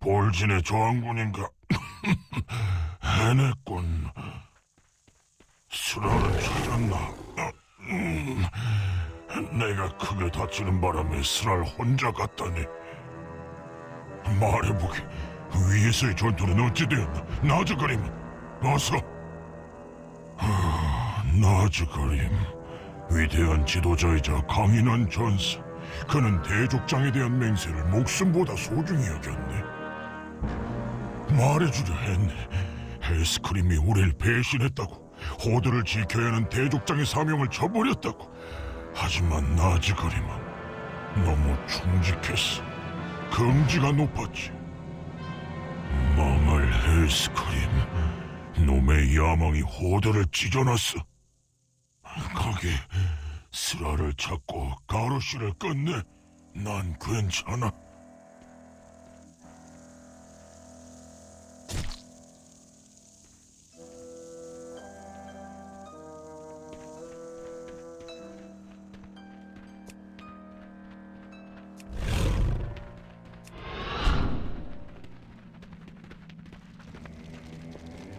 볼진의 저항군인가? 해냈군. 스라를 찾았나? 음, 내가 크게 다치는 바람에 스라를 혼자 갔다니. 말해보게. 위에서의 전투는 어찌 되었나? 나즈그림은 어서. 하, 나즈그림. 위대한 지도자이자 강인한 전사. 그는 대족장에 대한 맹세를 목숨보다 소중히 여겼네. 말해주려 했네. 헬스크림이 우리를 배신했다고. 호드를 지켜야 하는 대족장의 사명을 저버렸다고. 하지만 나즈그림은 너무 충직했어. 금지가 높았지. 망할 헬스크림. 놈의 야망이 호드를 찢어놨어. 거기 스라를 찾고 가로씨를 끝내. 난 괜찮아.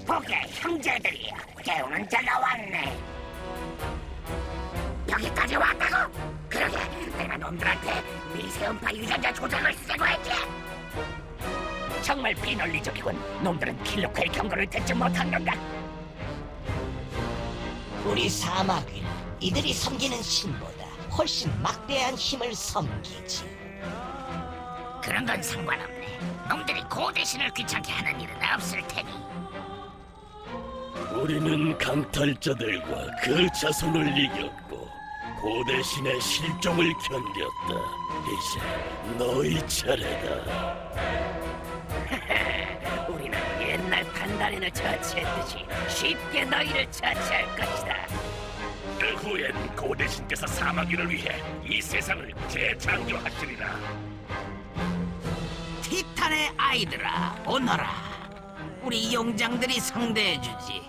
보게 형제들이여 깨우는 자가 왔네. 여기까지 왔다고? 그러게 내가 놈들한테 미세음파 유전자 조작을 쓰고 했지. 정말 비논리적이군. 놈들은 킬로크의 경고를 듣지 못한 건가 우리 사마귀는 이들이 섬기는 신보다 훨씬 막대한 힘을 섬기지. 그런 건 상관없네. 놈들이 고대신을 귀찮게 하는 일은 없을 테니 우리는 강탈자들과 그 자손을 이겼고 고대 신의 실종을 견뎠다. 이제 너희 차례다. 우리는 옛날 판단인을 처치했듯이 쉽게 너희를 처치할 것이다 그 후엔 고대 신께서 사마귀를 위해 이 세상을 재창조하시리라. 티탄의 아이들아 오너라 우리 용장들이 상대해주지.